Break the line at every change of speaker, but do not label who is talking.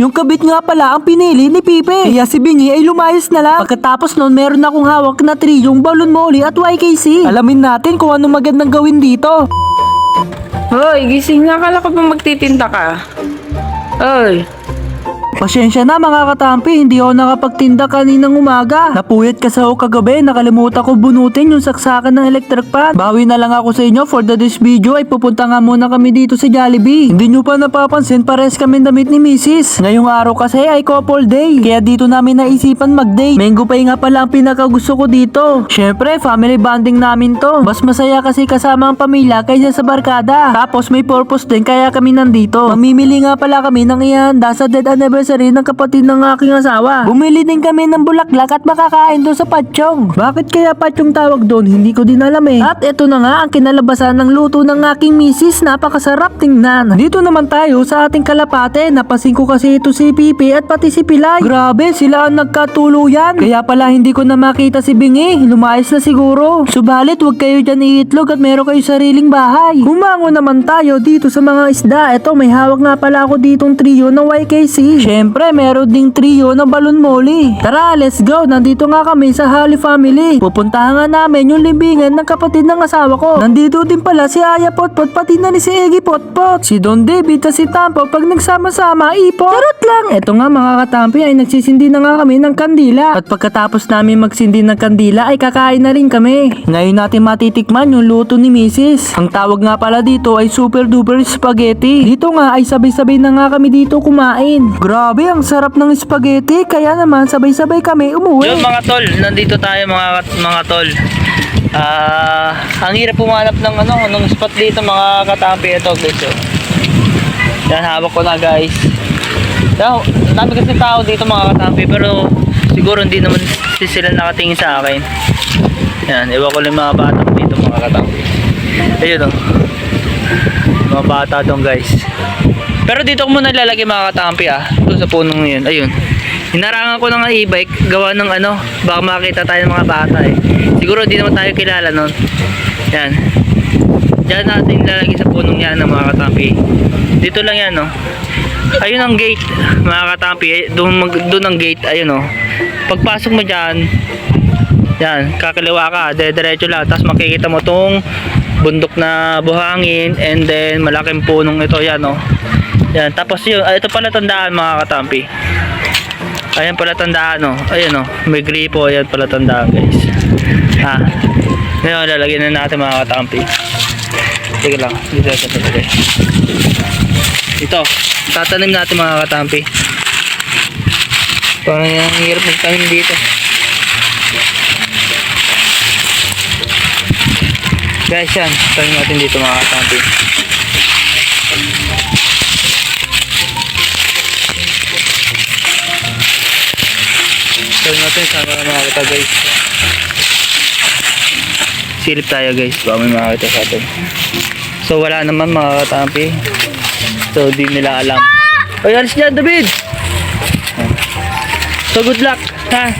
Yung kabit nga pala ang pinili ni Pipe. Kaya si Bingi ay lumayas na lang. Pagkatapos nun, meron akong hawak na tree, yung balon molly at YKC. Alamin natin kung ano magandang gawin dito.
Hoy, gising na. Akala ko ba magtitinda ka? Hoy,
Pasensya na mga katampi, hindi ako nakapagtinda kaninang umaga. Napuyat kasi ako kagabi, nakalimutan ko bunutin yung saksakan ng electric pan. Bawi na lang ako sa inyo for the this video ay pupunta nga muna kami dito sa Jollibee. Hindi nyo pa napapansin, pares kami damit ni Mrs. Ngayong araw kasi ay couple day, kaya dito namin naisipan mag-date. Mango pay nga pala ang pinakagusto ko dito. Syempre, family bonding namin to. Mas masaya kasi kasama ang pamilya kaysa sa barkada. Tapos may purpose din kaya kami nandito. Mamimili nga pala kami ng ihanda sa dead anniversary ng kapatid ng aking asawa. Bumili din kami ng bulaklak at makakain doon sa patsyong. Bakit kaya patsyong tawag doon? Hindi ko din alam eh. At ito na nga ang kinalabasan ng luto ng aking misis. Napakasarap tingnan. Dito naman tayo sa ating kalapate. Napasin ko kasi ito si Pipi at pati si Pilay. Grabe, sila ang nagkatuluyan. Kaya pala hindi ko na makita si Bingi. Lumayas na siguro. Subalit, huwag kayo dyan iitlog at meron kayo sariling bahay. Humango naman tayo dito sa mga isda. Ito, may hawak nga pala ako ditong trio ng YKC. Siyempre, meron ding trio ng balon molly. Tara, let's go. Nandito nga kami sa Holly Family. Pupuntahan nga namin yung libingan ng kapatid ng asawa ko. Nandito din pala si Aya Potpot pati na ni si Eggy Potpot. Si Don David at si Tampo pag nagsama-sama ipot. Charot lang. Ito nga mga katampi ay nagsisindi na nga kami ng kandila. At pagkatapos namin magsindi ng kandila ay kakain na rin kami. Ngayon natin matitikman yung luto ni Mrs. Ang tawag nga pala dito ay super duper spaghetti. Dito nga ay sabay-sabay na nga kami dito kumain. Grabe, ang sarap ng spaghetti. Kaya naman sabay-sabay kami umuwi.
Yun mga tol, nandito tayo mga mga tol. Ah, ang hirap pumanap ng ano, ng spot dito mga katampi ito guys. oh. Yan hawak ko na guys. Yan, dami kasi tao dito mga katampi pero siguro hindi naman si sila nakatingin sa akin. Yan, iwan ko lang mga bata dito mga katampi. Ayun oh. Mga bata doon guys. Pero dito ko muna lalagay mga katampi ah. Doon sa punong yun. Ayun. Hinarangan ko ng e-bike gawa ng ano, baka makita tayo ng mga bata eh. Siguro di naman tayo kilala nun. Yan. Diyan natin lalagay sa punong yan ng mga katampi. Dito lang yan no. Ayun ang gate mga katampi. Eh, Doon, doon ang gate. Ayun oh. Pagpasok mo dyan, yan, kakaliwa ka, dire-diretso lang. Tapos makikita mo tong bundok na buhangin and then malaking punong ito yan oh. Yan, tapos yun, ah, ito pala tandaan mga katampi. Ayan pala tandaan oh. Ayan oh, may gripo, ayan pala tandaan guys. Ha. Ngayon lalagyan na natin mga katampi. Sige lang, dito natin lalagay. Ito, tatanim natin mga katampi. Parang yung hirap magtanim dito. Guys, yan. Tanim natin dito mga katampi. Tanim natin sana mga kita guys. Silip tayo guys. Baka may makakita sa atin. So wala naman mga katampi. So di nila alam. Oy, alis dyan David! So good luck. Ha?